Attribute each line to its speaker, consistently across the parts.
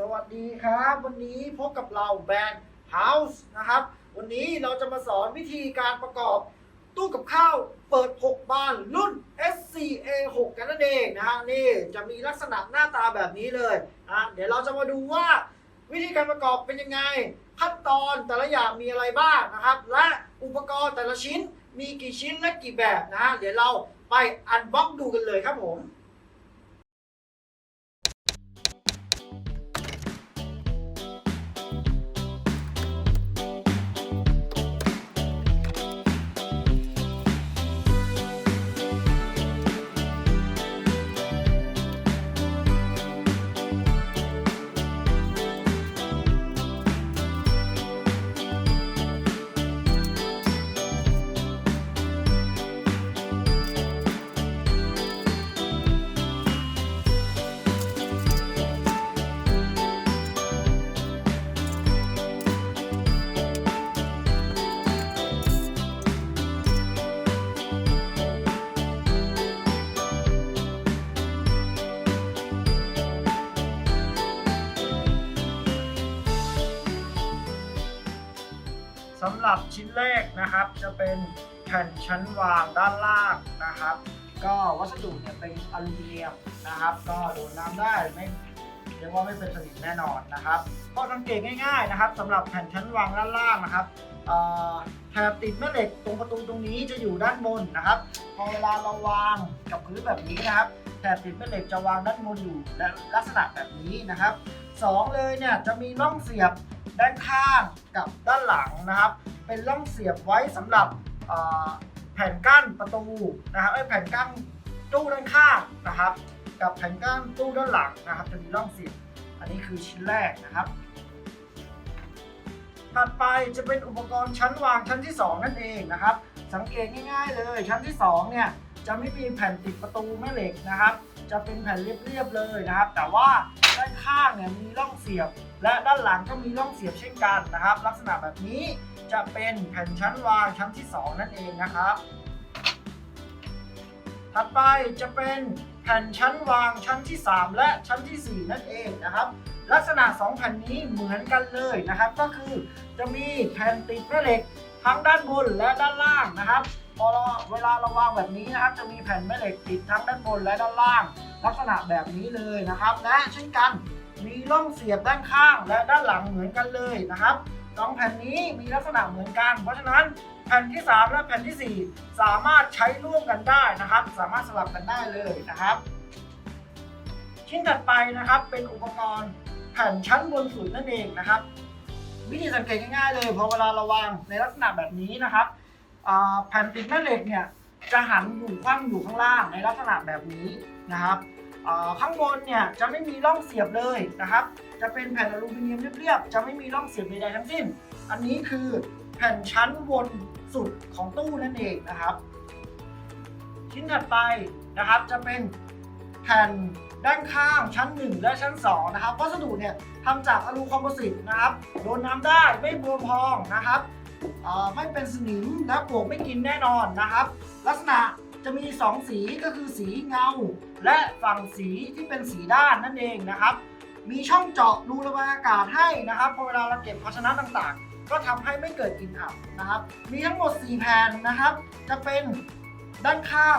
Speaker 1: สวัสดีครับ วันนี้พบกับเราแบรนด์ House นะครับ วันนี้เราจะมาสอนวิธีการประกอบตู้กับข้าวเปิด 6 บานรุ่น SCA 6 กันนั่นเองนะฮะนี่จะมีลักษณะหน้าตาแบบนี้เลยอะเดี๋ยวเราจะมาดูว่าวิธีการประกอบเป็นยังไง ขั้นตอนแต่ละอย่างมีอะไรบ้างนะครับ และอุปกรณ์แต่ละชิ้นมีกี่ชิ้นและกี่แบบนะฮะเดี๋ยวเราไปอันบ็อกดูกันเลยครับผม หรับชิ้นแรกนะครับ จะเป็นแผ่นชั้นวางด้านล่างนะครับ ก็วัสดุเนี่ยเป็นอลูมิเนียมนะครับ ก็โดนน้ำได้ไม่เรียกว่าไม่เป็นสนิมแน่นอนนะครับก็สังเกตง่ายๆนะครับสำหรับแผ่นชั้นวางด้านล่างนะครับแถบติดแม่เหล็กตรงประตูตรงนี้จะอยู่ด้านบนนะครับพอเวลาเราวางกับพื้นแบบนี้นะครับแถบติดแม่เหล็กจะวางด้านบนอยู่และลักษณะแบบนี้นะครับสองเลยเนี่ยจะมีร่องเสียบด้านข้างกับด้านหลังนะครับ เป็นร่องเสียบไว้สำหรับแผ่นกั้นประตูนะครับเอ้แผ่นกั้นตู้ด้านข้างนะครับ กับแผ่นกั้นตู้ด้านหลังนะครับ จะมีร่องเสียบอันนี้คือชิ้นแรกนะครับถัดไปจะเป็นอุปกรณ์ชั้นวางชั้นที่ 2 นั่นเองนะครับ สังเกตง่ายๆเลย ชั้นที่2เนี่ยจะไม่มีแผ่นติดประตูแม่เหล็กนะครับ จะเป็นแผ่นเรียบๆเลยนะครับ แต่ว่าด้านข้างเนี่ยมีร่องเสียบ และด้านหลังก็มีร่องเสียบเช่นกันนะครับ ลักษณะแบบนี้ จะเป็นแผ่นชั้นวางชั้นที่ 2 นั่นเองนะครับ ถัดไปจะเป็นแผ่นชั้นวางชั้นที่ 3 และชั้นทีสี่ 4 นั่นเองนะครับ ลักษณะ 2 แผ่นนี้เหมือนกันเลยนะครับ ก็คือจะมีแผ่นติดแม่เหล็กทั้งด้านบนและด้านล่างนะครับพอเราเวลาเราวางแบบนี้นะครับ จะมีแผ่นแม่เหล็กติดทั้งด้านบนและด้านล่าง ลักษณะแบบนี้เลยนะครับและเช่นกันมีร่องเสียบด้านข้างและด้านหลังเหมือนกันเลยนะครับ สองแผ่นนี้มีลักษณะเหมือนกัน เพราะฉะนั้นแผ่นที่ 3 และแผ่นทีสี่ 4 สามารถใช้ร่วมกันได้นะครับ สามารถสลับกันได้เลยนะครับ ชิ้นถัดไปนะครับเป็นอุปกรณ์แผ่นชั้นบนสุดนั่นเองนะครับ วิธีสังเกตง่ายๆเลยพอเวลาเราวางในลักษณะแบบนี้นะครับแผ่นติดแม่เหล็กเนี่ยจะหันอยู่คว่ำอยู่ข้างล่างในลักษณะแบบนี้นะครับข้างบนเนี่ยจะไม่มีร่องเสียบเลยนะครับ จะเป็นแผ่นอลูมิเนียมเรียบๆ จะไม่มีร่องเสียบใดๆทั้งสิ้น อันนี้คือแผ่นชั้นบนสุดของตู้นั่นเองนะครับ ชิ้นถัดไปนะครับจะเป็นแผ่นด้านข้างชั้น 1 และชั้น 2 นะครับ วัสดุเนี่ยทำจากอลูคอมโพสิตนะครับ โดนน้ำได้ไม่บวมพองนะครับไม่เป็นสนิมและปลวกไม่กินแน่นอนนะครับ ลักษณะจะมี 2 สีก็คือสีเงา และฝั่งสีที่เป็นสีด้านนั่นเองนะครับ มีช่องเจาะรูระบายอากาศให้นะครับพอเวลาเราเก็บภาชนะต่างๆ ก็ทำให้ไม่เกิดกลิ่นอับนะครับ มีทั้งหมด 4 แผ่นนะครับ จะเป็นด้านข้าง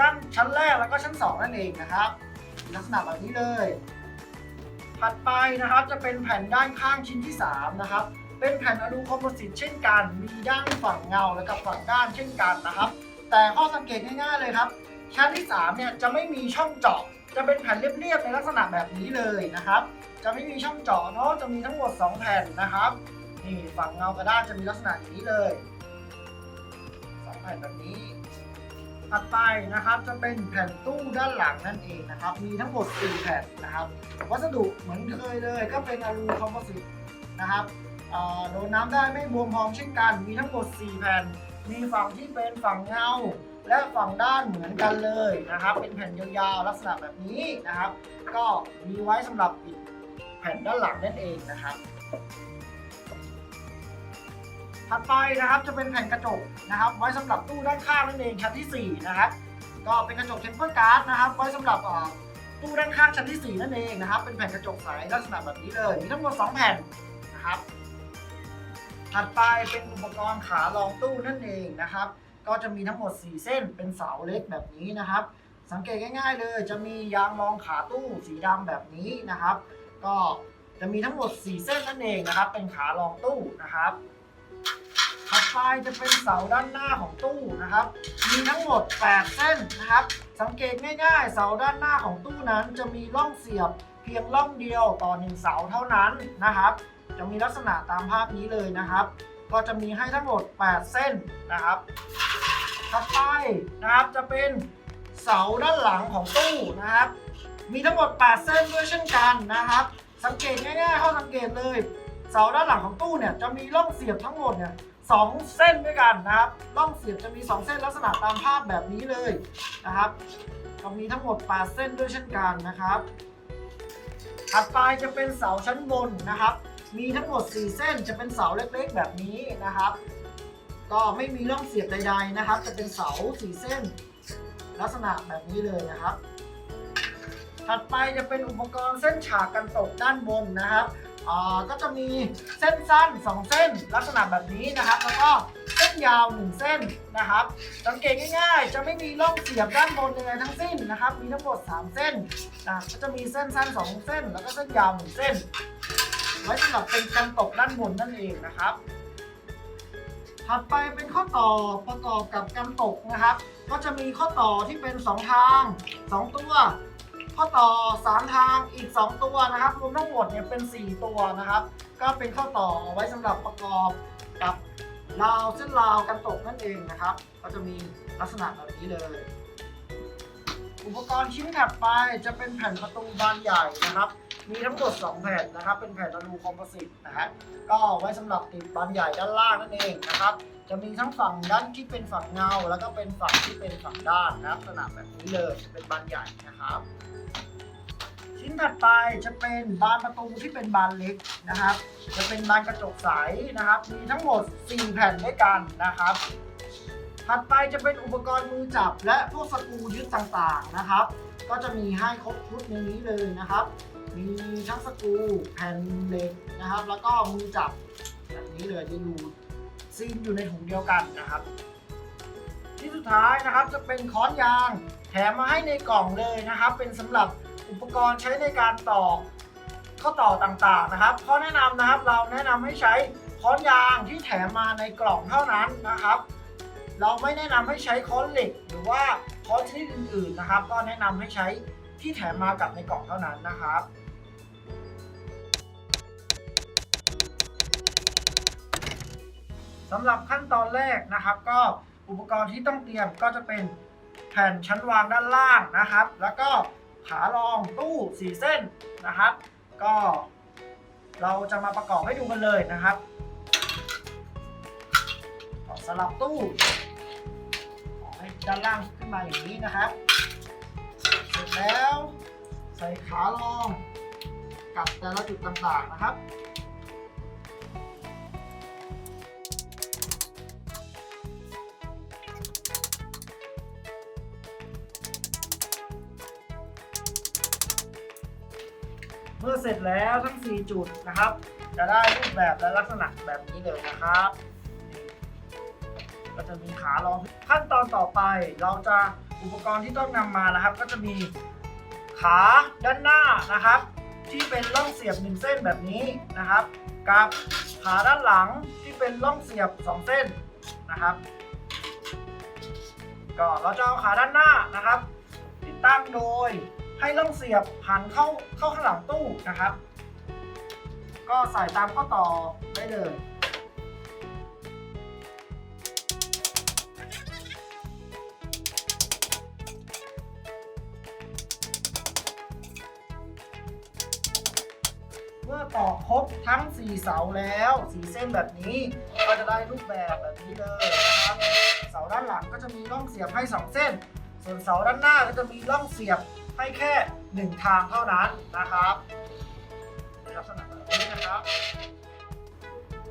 Speaker 1: ด้านชั้นแรกแล้วก็ชั้น 2 นั่นเองนะครับ ลักษณะแบบนี้เลย ถัดไปนะครับจะเป็นแผ่นด้านข้างชิ้นที่ 3 นะครับ เป็นแผ่นอลูคอมโพสิตเช่นกัน มีด้านฝั่งเงาและกับฝั่งด้านเช่นกันนะครับ แต่ข้อสังเกตง่ายๆเลยครับ ชั้นที่3เนี่ยจะไม่มีช่องเจาะ จะเป็นแผ่นเรียบๆในลักษณะแบบนี้เลยนะครับ จะไม่มีช่องเจาะเนาะจะมีทั้งหมด 2 แผ่นนะครับนี่ฝั่งเงากระด้านจะมีลักษณะอย่างนี้เลยสองแผ่นแบบนี้ถัดไปนะครับจะเป็นแผ่นตู้ด้านหลังนั่นเองนะครับ มีทั้งหมด 4 แผ่นนะครับ วัสดุเหมือนเคยเลยก็เป็นอลูคอมโพสิตนะครับโดนน้ำได้ไม่บวมพองเช่นกัน มีทั้งหมด 4 แผ่น มีฝั่งที่เป็นฝั่งเงา และฝั่งด้านเหมือนกันเลยนะครับ เป็นแผ่นยาวๆลักษณะแบบนี้นะครับ ก็มีไว้สำหรับปิดแผ่นด้านหลังนั่นเองนะครับถัดไปนะครับจะเป็นแผ่นกระจกนะครับ ไว้สำหรับตู้ด้านข้างนั่นเองชั้นที่4นะครับก็เป็นกระจกเทมเปอร์การ์ดนะครับ ไว้สำหรับตู้ด้านข้างชั้นที่ 4 นั่นเองนะครับ เป็นแผ่นกระจกใสลักษณะแบบนี้เลยมีทั้งหมด2แผ่นนะครับถัดไปเป็นอุปกรณ์ขารองตู้นั่นเองนะครับ ก็จะมีทั้งหมด 4 เส้นเป็นเสาเล็กแบบนี้นะครับ สังเกตง่ายๆ เลยจะมียางรองขาตู้สีดำแบบนี้นะครับ ก็จะมีทั้งหมด 4 เส้นนั่นเองนะครับ เป็นขารองตู้นะครับถัดไปจะเป็นเสาด้านหน้าของตู้นะครับ มีทั้งหมด 8 เส้นนะครับ สังเกตง่ายๆ เสาด้านหน้าของตู้นั้น จะมีร่องเสียบเพียงร่องเดียวต่อหนึ่งเสาเท่านั้นนะครับ จะมีลักษณะตามภาพนี้เลยนะครับ ก็จะมีให้ทั้งหมด 8 เส้นนะครับถัดไปนะครับจะเป็นเสาด้านหลังของตู้นะครับ มีทั้งหมด 8 เส้นด้วยเช่นกันนะครับ สังเกตง่ายๆเข้าสังเกตเลย เสาด้านหลังของตู้เนี่ยจะมีร่องเสียบทั้งหมดเนี่ยสองเส้นด้วยกันนะครับร่องเสียบจะมี 2 เส้นลักษณะตามภาพแบบนี้เลยนะครับก็มีทั้งหมด 8 เส้นด้วยเช่นกันนะครับถัดไปจะเป็นเสาชั้นบนนะครับ มีทั้งหมด 4 เส้นจะเป็นเสาเล็กๆ แบบนี้นะครับ ก็ไม่มีร่องเสียบใดๆนะครับ จะเป็นเสา 4 เส้น ลักษณะแบบนี้เลยนะครับ ถัดไปจะเป็นอุปกรณ์เส้นฉากกันตกด้านบนนะครับก็จะมีเส้นสั้น 2 เส้นลักษณะแบบนี้นะครับ แล้วก็เส้นยาว 1 เส้นนะครับ สังเกตง่ายๆ จะไม่มีร่องเสียบด้านบนใดๆทั้งสิ้นนะครับ มีทั้งหมด 3 เส้นนะก็จะมีเส้นสั้น 2 เส้น แล้วก็เส้นยาว 1 เส้น ไว้สำหรับเป็นกันตกด้านบนนั่นเองนะครับ ถัดไปเป็นข้อต่อประกอบกับกันตกนะครับ ก็จะมีข้อต่อที่เป็น 2 ทาง 2 ตัว ข้อต่อ 3 ทางอีก 2 ตัวนะครับรวมทั้งหมดเนี่ยเป็น 4 ตัวนะครับ ก็เป็นข้อต่อไว้สำหรับประกอบกับราวเส้นราวกันตกนั่นเองนะครับ ก็จะมีลักษณะแบบนี้เลยอุปกรณ์ชิ้นถัดไปจะเป็นแผ่นประตูบานใหญ่นะครับ มีทั้งหมด2แผ่นนะครับ เป็นแผ่นอลูคอมโพสิตนะฮะ ก็ไว้สำหรับติดบานใหญ่ด้านล่างนั่นเองนะครับ จะมีทั้งฝั่งด้านที่เป็นฝั่งเงา แล้วก็เป็นฝั่งที่เป็นฝั่งด้านนะครับลักษณะแบบนี้เลยเป็นบานใหญ่นะครับ ชิ้นถัดไปจะเป็นบานประตูที่เป็นบานเล็กนะครับ จะเป็นบานกระจกใสนะครับ มีทั้งหมด 4 แผ่นด้วยกันนะครับถัดไปจะเป็นอุปกรณ์มือจับและพวกสกรูยึดต่างๆนะครับ ก็จะมีให้ครบชุดในนี้เลยนะครับ มีทั้งสกรูแผ่นเหล็กนะครับ แล้วก็มือจับแบบนี้เลยจะอยู่ซีนอยู่ในถุงเดียวกันนะครับ ที่สุดท้ายนะครับจะเป็นค้อนยางแถมมาให้ในกล่องเลยนะครับ เป็นสำหรับอุปกรณ์ใช้ในการต่อข้อต่อต่างๆนะครับข้อแนะนำนะครับเราแนะนำให้ใช้ค้อนยางที่แถมมาในกล่องเท่านั้นนะครับ เราไม่แนะนำให้ใช้ค้อนเหล็ก หรือว่าค้อนชนิดอื่นๆนะครับ ก็แนะนำให้ใช้ที่แถมมากับในกล่องเท่านั้นนะครับ สำหรับขั้นตอนแรกนะครับ ก็อุปกรณ์ที่ต้องเตรียมก็จะเป็นแผ่นชั้นวางด้านล่างนะครับ แล้วก็ขารองตู้สีเส้นนะครับ ก็เราจะมาประกอบให้ดูกันเลยนะครับสลับตู้ขอให้ด้านล่างขึ้นมาอย่างนี้นะครับ เสร็จแล้วใส่ขารองกับแต่ละจุดต่างๆนะครับ เมื่อเสร็จแล้วทั้ง 4 จุดนะครับ จะได้รูปแบบและลักษณะแบบนี้เลยนะครับ ก็จะมีขารองขั้นตอนต่อไป เราจะอุปกรณ์ที่ต้องนำมานะครับ ก็จะมีขาด้านหน้านะครับ ที่เป็นร่องเสียบ 1 เส้นแบบนี้นะครับ กับขาด้านหลังที่เป็นร่องเสียบ 2 เส้นนะครับก็เราจะเอาขาด้านหน้านะครับ ติดตั้งโดย ให้ร่องเสียบหันเข้าเข้าข้างหลังตู้นะครับ ก็ใส่ตามข้อต่อได้เลย เมื่อต่อครบทั้ง 4 เสาแล้ว4เส้นแบบนี้ ก็จะได้รูปแบบแบบนี้เลยนะครับ เสาด้านหลังก็จะมีร่องเสียบให้ 2 เส้น ส่วนเสาด้านหน้าก็จะมีร่องเสียบ ให้แค่ 1 ทางเท่านั้นนะครับลักษณะแบบนี้นะครับ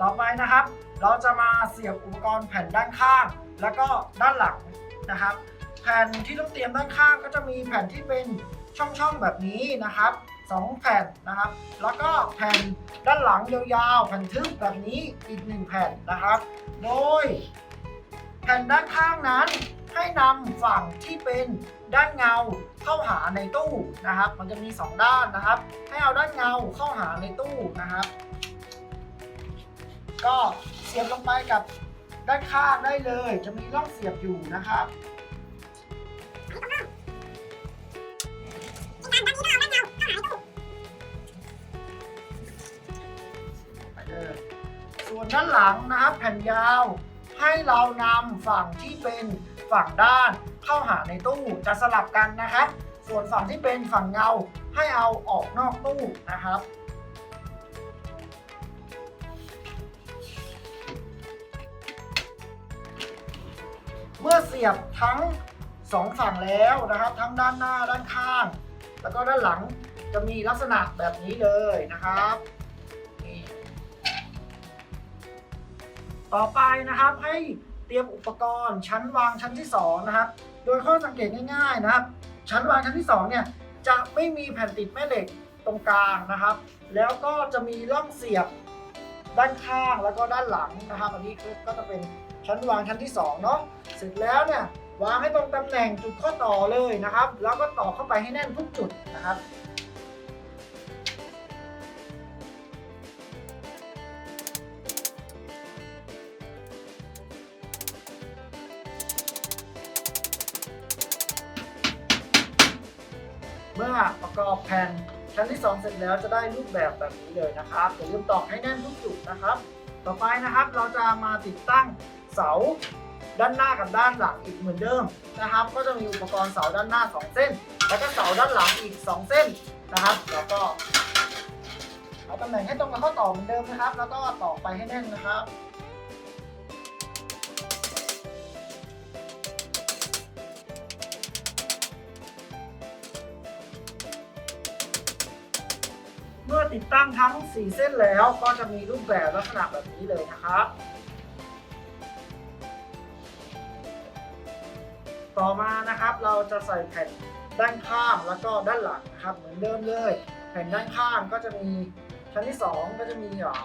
Speaker 1: ต่อไปนะครับ เราจะมาเสียบอุปกรณ์แผ่นด้านข้าง แล้วก็ด้านหลังนะครับ แผ่นที่ต้องเตรียมด้านข้างก็จะมีแผ่นที่เป็นช่องๆแบบนี้นะครับสองแผ่นนะครับ แล้วก็แผ่นด้านหลังยาวๆ แผ่นทึบแบบนี้อีกหนึ่งแผ่นนะครับ โดย แผ่นด้านข้างนั้น ให้นำฝั่งที่เป็นด้านเงาเข้าหาในตู้นะครับ มันจะมี 2 ด้านนะครับ ให้เอาด้านเงาเข้าหาในตู้นะครับ ก็เสียบลงไปกับด้านข้างได้เลย จะมีร่องเสียบอยู่นะครับส่วนด้านหลังนะครับแผ่นยาว ให้เรานำฝั่งที่เป็นฝั่งด้านเข้าหาในตู้จะสลับกันนะครับ ส่วนฝั่งที่เป็นฝั่งเงาให้เอาออกนอกตู้นะครับเมื่อเสียบทั้งสองฝั่งแล้วนะครับ ทั้งด้านหน้าด้านข้าง แล้วก็ด้านหลังจะมีลักษณะแบบนี้เลยนะครับ ต่อไปนะครับให้เตรียมอุปกรณ์ชั้นวางชั้นที่สองนะครับ โดยข้อสังเกตง่ายๆนะครับ ชั้นวางชั้นที่สองเนี่ยจะไม่มีแผ่นติดแม่เหล็กตรงกลางนะครับ แล้วก็จะมีร่องเสียบด้านข้างแล้วก็ด้านหลังนะครับ อันนี้ก็จะเป็นชั้นวางชั้นที่สองเนาะเสร็จแล้วเนี่ยวางให้ตรงตำแหน่งจุดข้อต่อเลยนะครับ แล้วก็ต่อเข้าไปให้แน่นทุกจุดนะครับ ผ่นชั้นที่ 2 เสร็จแล้วจะได้รูปแบบแบบนี้เลยนะครับอย่าลืมตอกให้แน่นทุกจุดนะครับ ต่อไปนะครับเราจะมาติดตั้งเสาด้านหน้ากับด้านหลังอีกเหมือนเดิมนะครับ ก็จะมีอุปกรณ์เสาด้านหน้า 2 เส้น แล้วก็เสาด้านหลังอีก 2 เส้นนะครับ แล้วก็เอาตำแหน่งให้ตรงกับข้อต่อเหมือนเดิมนะครับ แล้วก็ตอกไปให้แน่นนะครับ ติดตั้งทั้ง 4 เส้นแล้วก็จะมีรูปแบบลักษณะแบบนี้เลยนะครับ ต่อมานะครับเราจะใส่แผ่นด้านข้างแล้วก็ด้านหลังนะครับเหมือนเดิมเลย แผ่นด้านข้างก็จะมีชั้นที่ 2 ก็จะมีอ่า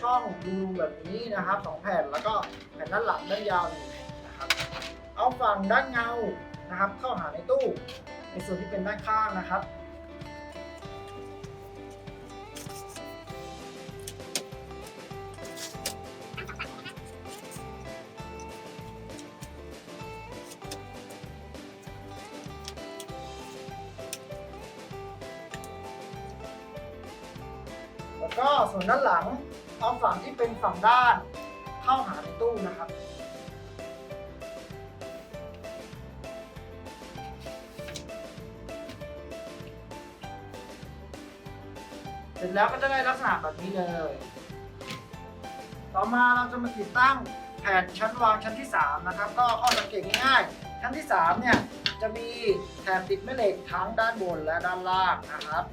Speaker 1: ช่องรูแบบนี้นะครับสองแผ่นแล้วก็แผ่นด้านหลังด้านยาวหนึ่งแผ่นนะครับเอาฝั่งด้านเงานะครับ เข้าหาในตู้ ในส่วนที่เป็นด้านข้างนะครับ วก็ส่วนด้านหลัง เอาฝั่งที่เป็นฝั่งด้านเข้าหาในตู้นะครับเสร็จแล้วก็จะได้ลักษณะแบบนี้เลย ต่อมาเราจะมาติดตั้งแผ่นชั้นวางชั้นที่ 3 นะครับ ก็ข้อสังเกตง่ายๆชั้นที่ 3 เนี่ยจะมีแถบติดแม่เหล็กทั้งด้านบนและด้านล่างนะครับ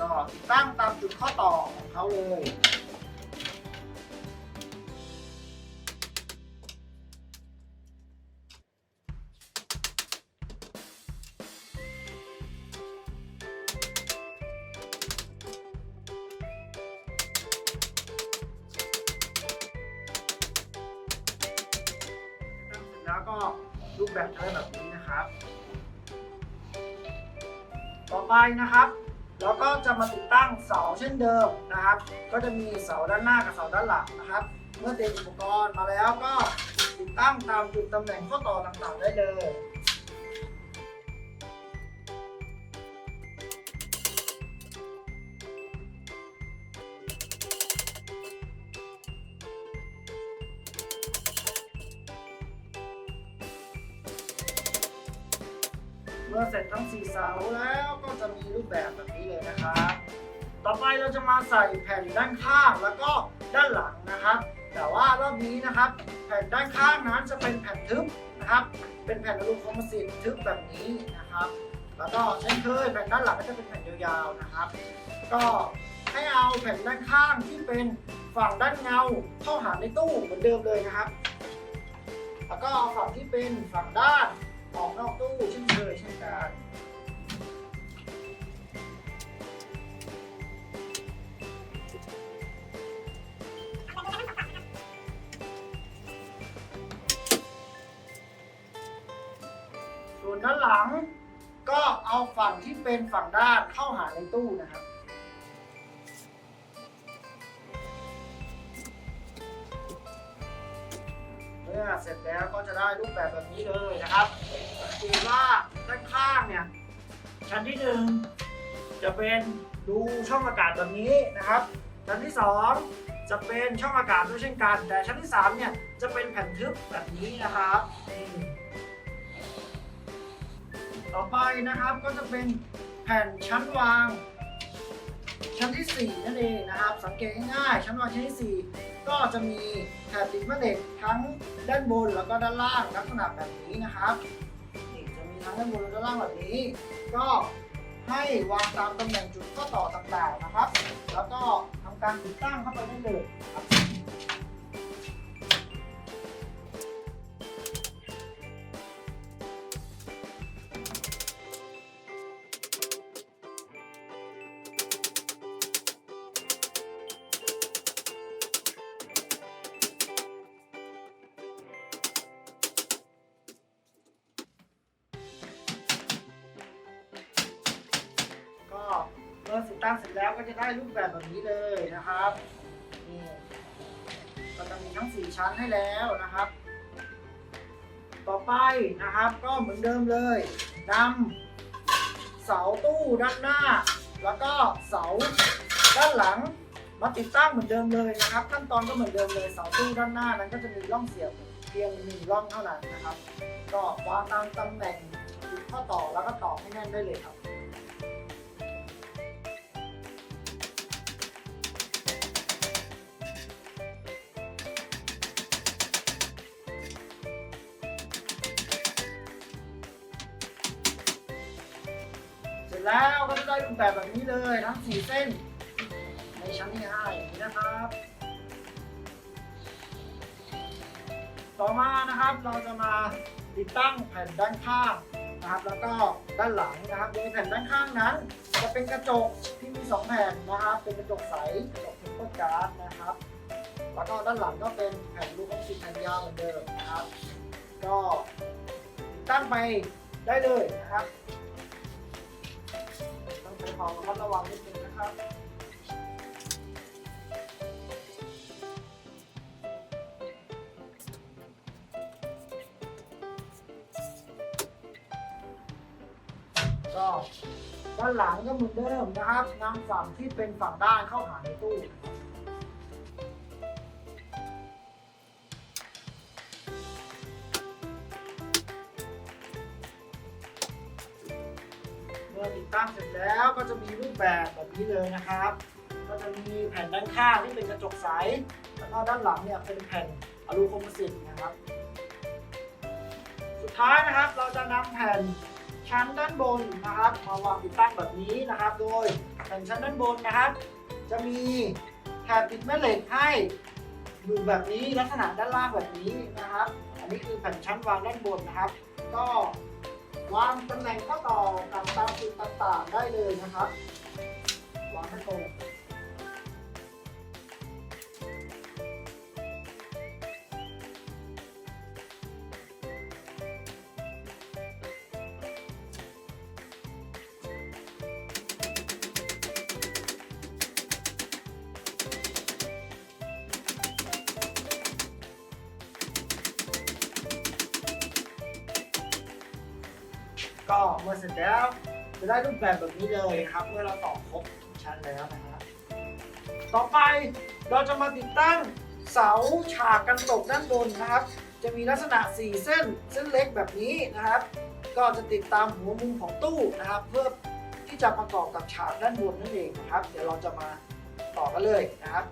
Speaker 1: ก็ติดตั้งตามจุดข้อต่อของเขาเลยตั้งเสร็จแล้วก็รูปแบบจะได้แบบนี้นะครับ ต่อไปนะครับ เสาเช่นเดิมนะครับ ก็จะมีเสาด้านหน้ากับเสาด้านหลังนะครับ เมื่อเตรียมอุปกรณ์มาแล้วก็ติดตั้งตามจุดตำแหน่งข้อต่อต่างๆได้เลย ใส่แผ่นด้านข้างแล้วก็ด้านหลังนะครับ แต่ว่ารอบนี้นะครับ แผ่นด้านข้างนั้นจะเป็นแผ่นทึบนะครับ เป็นแผ่นอลูมิเนียมคอมโพสิตทึบแบบนี้นะครับ แล้วก็เช่นเคยแผ่นด้านหลังก็จะเป็นแผ่นยาวๆนะครับ ก็ให้เอาแผ่นด้านข้างที่เป็นฝั่งด้านเงาเข้าหาในตู้เหมือนเดิมเลยนะครับ แล้วก็เอาฝั่งที่เป็นฝั่งด้านออกนอกตู้เช่นเคยเช่นกัน หลัง ก็เอาฝั่งที่เป็นฝั่งด้านเข้าหาในตู้นะครับ เมื่อเสร็จแล้วก็จะได้รูปแบบแบบนี้เลยนะครับสังเกตว่าด้านข้างเนี่ย ชั้นที่หนึ่งจะเป็นดูช่องอากาศแบบนี้นะครับ ชั้นที่สองจะเป็นช่องอากาศด้วยเช่นกัน แต่ชั้นที่สามเนี่ยจะเป็นแผ่นทึบแบบนี้นะครับนี่ ต่อไปนะครับก็จะเป็นแผ่นชั้นวาง ชั้นที่ 4 นั่นเองนะครับ สังเกตง่ายๆชั้นวางชั้นที่ 4 ก็จะมีแถบติดแม่เหล็กทั้งด้านบนแล้วก็ด้านล่างลักษณะแบบนี้นะครับนี่จะมีทั้งด้านบนและด้านล่างแบบนี้ ก็ให้วางตามตำแหน่งจุดข้อต่อต่างๆนะครับ แล้วก็ทำการติดตั้งเข้าไปได้เลยครับ ชั้นให้แล้วนะครับ ต่อไปนะครับก็เหมือนเดิมเลยนำเสาตู้ด้านหน้า แล้วก็เสาด้านหลังมาติดตั้งเหมือนเดิมเลยนะครับ ขั้นตอนก็เหมือนเดิมเลยเสาตู้ด้านหน้านั้นก็จะมีร่องเสียบเพียงหนึ่งร่องเท่านั้นนะครับ ก็วางตามตำแหน่งข้อต่อแล้วก็ต่อให้แน่นได้เลยครับ แล้วก็จะได้รูปแบบแบบนี้เลยทั้ง4เส้น ในชั้นที่5อย่างนี้นะครับ ต่อมานะครับเราจะมาติดตั้งแผ่นด้านข้างนะครับ แล้วก็ด้านหลังนะครับโดยแผ่นด้านข้างนั้น จะเป็นกระจกที่มี 2 แผ่นนะครับ เป็นกระจกใสกระจกเทมเปอร์การ์ดนะครับ แล้วก็ด้านหลังก็เป็นแผ่นลูกอมสิบแผ่นยาวเหมือนเดิมนะครับ ก็ติดตั้งไปได้เลยนะครับ ต้องใช้ความระมัดระวังนิดนึงนะครับก็ด้านหลังก็เหมือนเดิมนะครับนำฝั่งที่เป็นฝั่งด้านเข้าหาในตู้ แล้วก็จะมีรูปแบบแบบนี้เลยนะครับ ก็จะมีแผ่นด้านข้างที่เป็นกระจกใส แล้วก็ด้านหลังเนี่ยเป็นแผ่นอลูคมสิตนะครับ สุดท้ายนะครับเราจะนำแผ่นชั้นด้านบนนะครับมาวางติดตั้งแบบนี้นะครับ โดยแผ่นชั้นด้านบนนะครับ จะมีแถบติดแม่เหล็กให้อยู่แบบนี้ลักษณะด้านล่างแบบนี้นะครับ อันนี้คือแผ่นชั้นวางด้านบนนะครับ ก็ วางตำแหน่งข้อต่อกับตามจุดต่างๆได้เลยนะครับวางให้ตรง ได้รูปแบบแบบนี้เลยนะครับ เมื่อเราต่อครบชั้นแล้วนะฮะต่อไปเราจะมาติดตั้งเสาฉากกันตกด้านบนนะครับ จะมีลักษณะ 4 เส้นเส้นเล็กแบบนี้นะครับ ก็จะติดตามหัวมุมของตู้นะครับ เพื่อที่จะประกอบกับฉากด้านบนนั่นเองนะครับ เดี๋ยวเราจะมาต่อกันเลยนะครับ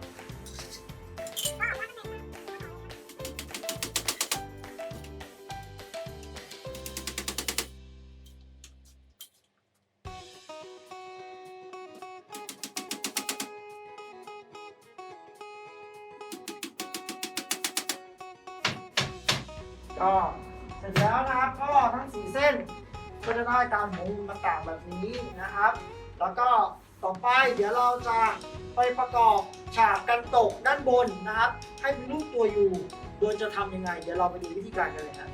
Speaker 1: ก็จะได้ตามหัวมุมต่างๆแบบนี้นะครับ แล้วก็ต่อไปเดี๋ยวเราจะไปประกอบฉากกันตกด้านบนนะครับ ให้มีรูปตัวยูโดยจะทำยังไง เดี๋ยวเราไปดูวิธีการกันเลยครับ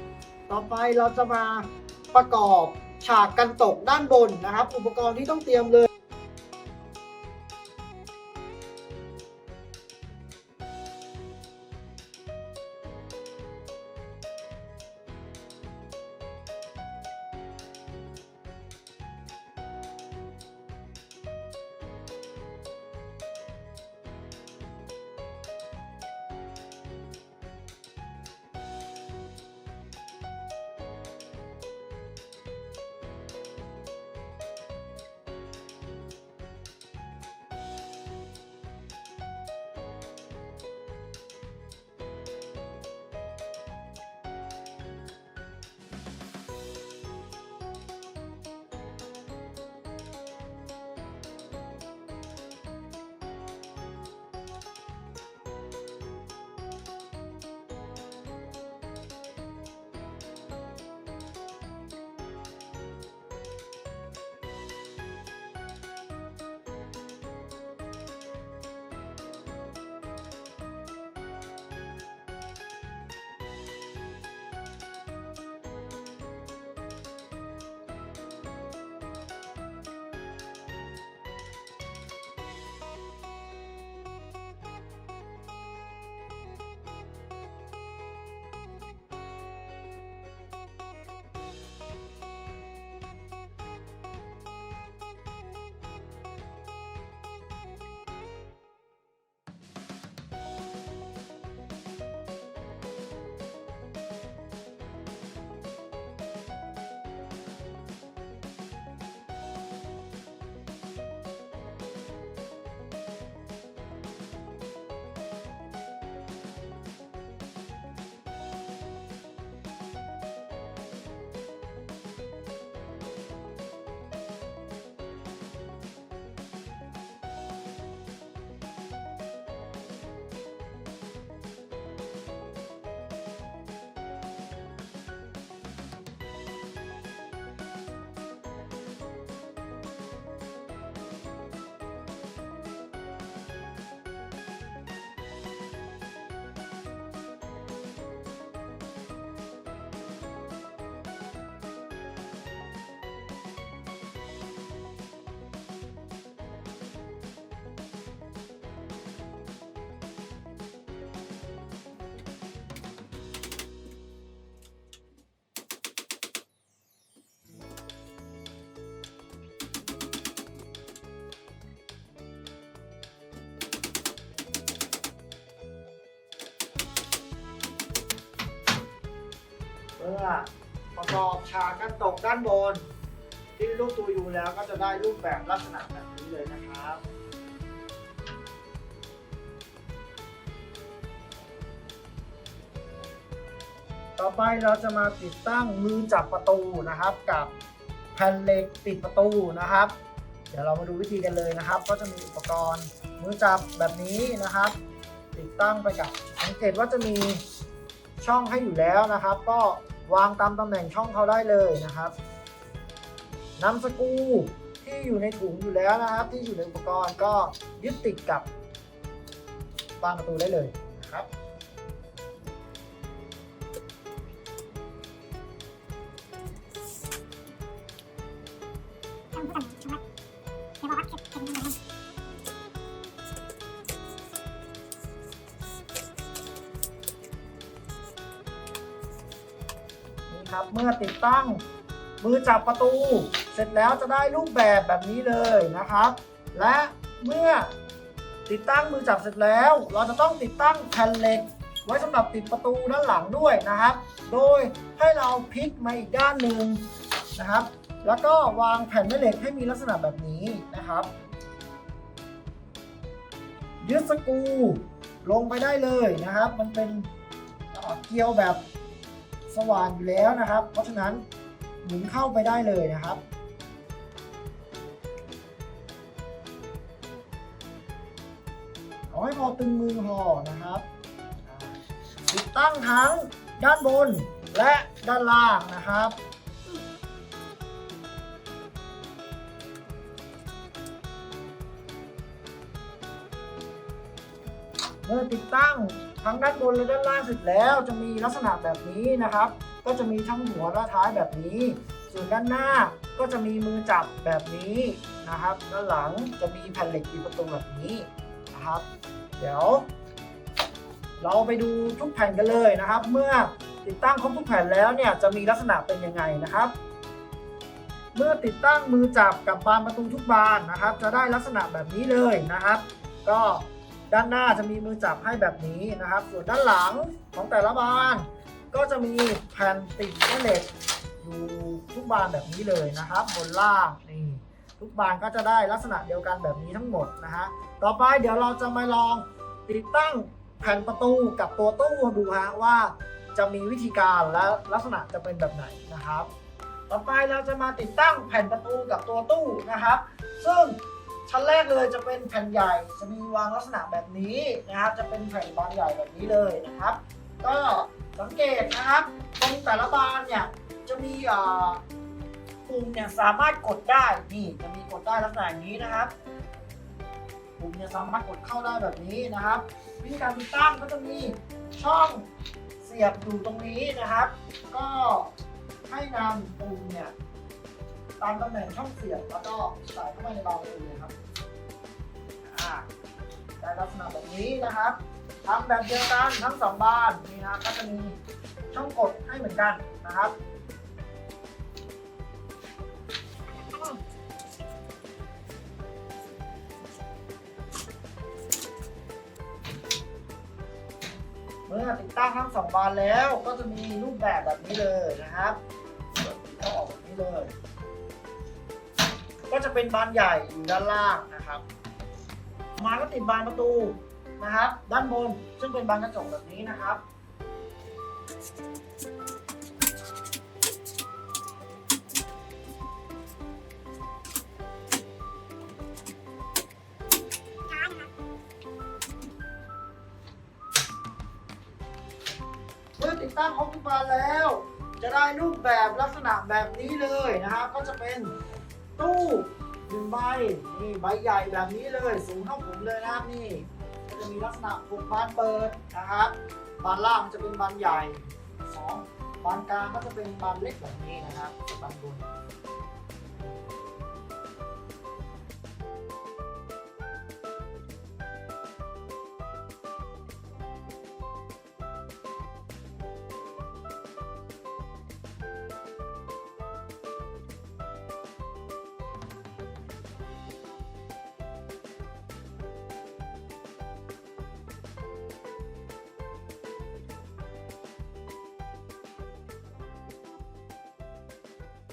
Speaker 1: ต่อไปเราจะมาประกอบฉากกันตกด้านบนนะครับ อุปกรณ์ที่ต้องเตรียมเลย ปรอบฉากกันตกด้านบน ที่รูปตัวยูแล้วก็จะได้รูปแบบลักษณะแบบนี้เลยนะครับต่อไปเราจะมาติดตั้งมือจับประตูนะครับ กับแผ่นเหล็กติดประตูนะครับ เดี๋ยวเรามาดูวิธีกันเลยนะครับ ก็จะมีอุปกรณ์มือจับแบบนี้นะครับ ติดตั้งไปกับสังเกตว่าจะมีช่องให้อยู่แล้วนะครับ ก็ วางตามตำแหน่งช่องเขาได้เลยนะครับนำสกูที่อยู่ในถุงอยู่แล้วนะครับ ที่อยู่ในอุปกรณ์ก็ยึดติดกับบานประตูได้เลยนะครับ ครับ เมื่อติดตั้งมือจับประตู เสร็จแล้วจะได้รูปแบบแบบนี้เลยนะครับ และเมื่อติดตั้งมือจับเสร็จแล้ว เราจะต้องติดตั้งแผ่นเหล็ก ไว้สำหรับติดประตูด้านหลังด้วยนะครับ โดยให้เราพลิกมาอีกด้านหนึ่งนะครับ แล้วก็วางแผ่นแม่เหล็กให้มีลักษณะแบบนี้นะครับยึดสกรูลงไปได้เลยนะครับ มันเป็นเกลียวแบบ สว่านอยู่แล้วนะครับ เพราะฉะนั้นหมุนเข้าไปได้เลยนะครับ เอาให้พอตึงมือพอนะครับ ติดตั้งทั้งด้านบนและด้านล่างนะครับเมื่อติดตั้ง ทั้งด้านบนและด้านล่างเสร็จแล้วจะมีลักษณะแบบนี้นะครับ ก็จะมีทั้งหัวและท้ายแบบนี้ ส่วนด้านหน้าก็จะมีมือจับแบบนี้นะครับ ด้านหลังจะมีแผ่นเหล็กตีประตูแบบนี้นะครับ เดี๋ยว เราไปดูทุกแผ่นกันเลยนะครับ เมื่อติดตั้งครบทุกแผ่นแล้วเนี่ยจะมีลักษณะเป็นยังไงนะครับ เมื่อติดตั้งมือจับกับบานประตูทุกบานนะครับ จะได้ลักษณะแบบนี้เลยนะครับ ก็ ด้านหน้าจะมีมือจับให้แบบนี้นะครับ ส่วนด้านหลังของแต่ละบานก็จะมีแผ่นติดแม่เหล็กอยู่ทุกบานแบบนี้เลยนะครับ บนล่างนี่ทุกบานก็จะได้ลักษณะเดียวกันแบบนี้ทั้งหมดนะฮะต่อไปเดี๋ยวเราจะมาลองติดตั้งแผ่นประตูกับตัวตู้ดูฮะว่าจะมีวิธีการและลักษณะจะเป็นแบบไหนนะครับ ต่อไปเราจะมาติดตั้งแผ่นประตูกับตัวตู้นะครับ ซึ่ง ชั้นแรกเลยจะเป็นแผ่นใหญ่ จะมีวางลักษณะแบบนี้นะครับ จะเป็นแผ่นบานใหญ่แบบนี้เลยนะครับ ก็สังเกตนะครับตรงแต่ละบานเนี่ยจะมีอ่อปุ่มเนี่ยสามารถกดได้นี่จะมีกดได้ลักษณะนี้นะครับปุ่มเนี่ยสามารถกดเข้าได้แบบนี้นะครับ วิธีการติดตั้งก็จะมีช่องเสียบอยู่ตรงนี้นะครับ ก็ให้นำปุ่มเนี่ย ตามตำแหน่งช่องเสียบแล้วก็ใส่เข้าไปในบาระตูเลยครับได้ลักษณะแบบนี้นะครับทำแบบเดียวกันทั้งสองบานนี่นะก็จะมีช่องกดให้เหมือนกันนะครับเมื่อติดตั้งทั้งสองบานแล้วก็จะมีรูปแบบแบบนี้เลยนะครับก็ออกแบบนี้เลย ก็จะเป็นบานใหญ่อยู่ด้านล่างนะครับ มาก็ติดบานประตูนะครับ ด้านบนซึ่งเป็นบานกระจกแบบนี้นะครับเมื่อติดตั้งครบทุกบานแล้ว จะได้รูปแบบลักษณะแบบนี้เลยนะครับ ก็จะเป็น ตู้หนึ่งใบนี่ใบใหญ่แบบนี้เลยสูงเท่าผมเลยนะครับนี่ก็จะมีลักษณะหกบานเปิดนะครับบานล่างจะเป็นบานใหญ่สองบานกลางก็จะเป็นบานเล็กแบบนี้นะครับบานบน